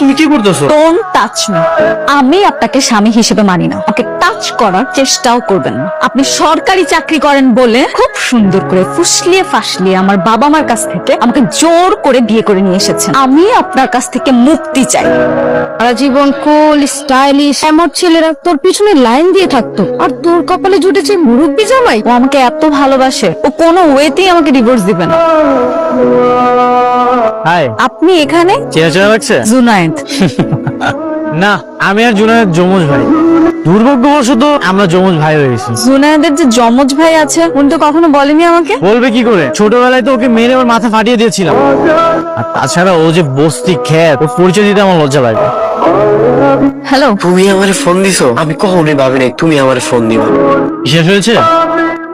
তুমি কি করতেছো? ডোন্ট টাচ মি আমি আপনাকে স্বামী হিসেবে মানি না। ওকে টাচ করার চেষ্টাও করবেন না। আপনি সরকারি চাকরি করেন বলে খুব সুন্দর করে ফুসলিয়ে ফাসলিয়ে আমার বাবা মার কাছ থেকে আমাকে জোর করে বিয়ে করে নিয়ে এসেছেন। আমি আপনার কাছ থেকে মুক্তি চাই। সারা জীবন কুল স্টাইলিশ এমন ছেলেরা তোর পিছনে লাইন দিয়ে থাকতো। আর তোর কপালে জুটেছে মুরব্বি জামাই। ও আমাকে এত ভালোবাসে। ও কোনো ওয়েতেই আমাকে ডিভোর্স দিবে না। হাই আপনি এখানে? চেনা চেনা লাগছে? জুনায়েদ। না আমি আর জুনায়ের যমজ ভাই। দুর্ভাগ্যবশত আমরা যমজ ভাই হয়ে গেছি। জুনায়েদের যে যমজ ভাই আছে উনি তো কখনো বলেনি আমাকে? বলবে কি করে? ছোটবেলায় তো ওকে মেরে আমার মাথা ফাটিয়ে দিয়েছিলাম। আর তাছাড়া ও যে বস্তি খ্যাত ও পরিচয় দিতে আমার লজ্জা লাগে। হ্যালো তুমি আমার ফোন দিছো? আমি কখনোই ভাবি নাই তুমি আমার ফোন দিবা। শেষ হয়েছে?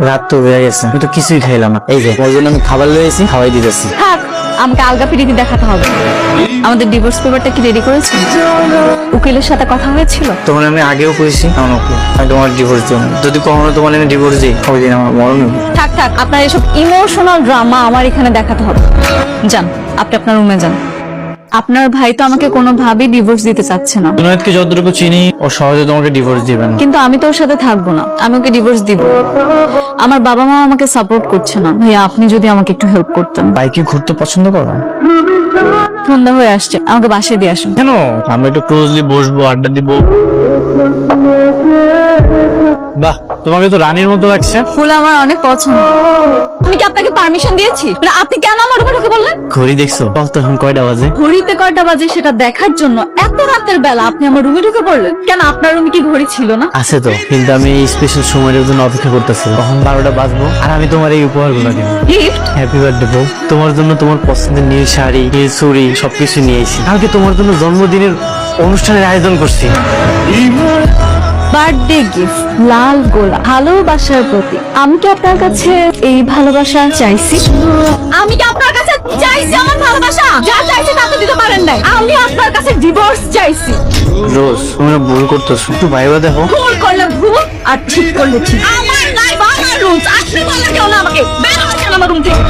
রাত তো হয়ে গেছে আমি তো কিছুই খাইলাম না। এই যে ওর জন্য আমি খাবার লয়েছি খাওয়াই দিতেছি। থাক আমাকে আলগা পিড়িতে দেখাতে হবে। আমাদের ডিভোর্স পেপারটা কি রেডি করেছেন উকিলের সাথে কথা হয়েছিল? তোমার আমি আগেও কইছি আমার উকিল আমি তোমার ডিভোর্স দেব যদি কখনো তোমার আমি ডিভোর্স দিই ওই দিন আমার মরণ হবে। থাক থাক আপনার এসব ইমোশনাল ড্রামা আমার এখানে দেখাতে হবে। যান আপনি আপনার রুমে যান। আপনার ভাই তো আমাকে কোনোভাবেই ডিভোর্স দিতে চাচ্ছে না। জুনায়েদকে যতটুকু চিনি ও সহজে তোমাকে ডিভোর্স দিবেন কিন্তু আমি তো ওর সাথে থাকব না। আমি ওকে ডিভোর্স দিব। আমার বাবা মা আমাকে সাপোর্ট করছে না। ভাইয়া আপনি যদি আমাকে একটু হেল্প করতেন। বাইকে ঘুরতে পছন্দ করো? সন্ধ্যা হয়ে আসছে। আমাকে বাসায় দিয়ে আসুন। কেন? আমরা একটু ক্লোজলি বসবো আড্ডা দিব। বাহ তোমাকে তো রানীর মতো লাগছে। ফুল আমার অনেক পছন্দ। আমি কি আপনাকে পারমিশন দিয়েছি? মানে আপনি কেন আমার রুমে ঢুকে বললেন ঘড়ি দেখছ? কত এখন কয়টা বাজে? ঘড়িতে কয়টা বাজে সেটা দেখার জন্য এত রাতের বেলা আপনি আমার রুমে ঢুকে পড়লেন। কেন আপনার রুমে কি ঘড়ি ছিল না? আছে তো কিন্তু আমি এই স্পেশাল সময়ের জন্য অপেক্ষা করতেছি। কখন বারোটা বাজবো? আর আমি তোমার এই উপহারগুলো দেবো। গিফট হ্যাপি বার্থডে বউ। তোমার জন্য তোমার পছন্দের নীল শাড়ি নীল চুড়ি সবকিছু নিয়ে এসেছি। কালকে তোমার জন্য জন্মদিনের অনুষ্ঠানের আয়োজন করছি। বার্থডে গিফট লাল গোলা ভালোবাসার প্রতি আমি কি আপনার কাছে এই ভালোবাসা চাইছি? আমি কি আপনার কাছে চাইছি আমার ভালোবাসা? যা চাইছি তা তো দিতে পারেন নাই। আমি আপনার কাছে ডিভোর্স চাইছি। রোজ তোমরা ভুল করতেছো। একটু ভাইবা দেখো। ভুল করলে ভুল আর ঠিক করলে ঠিক। আমার লাইফ আমার রুলস আপনি বলেন কেউ না আমাকে? বের হয়ে আমার রুম? থেকে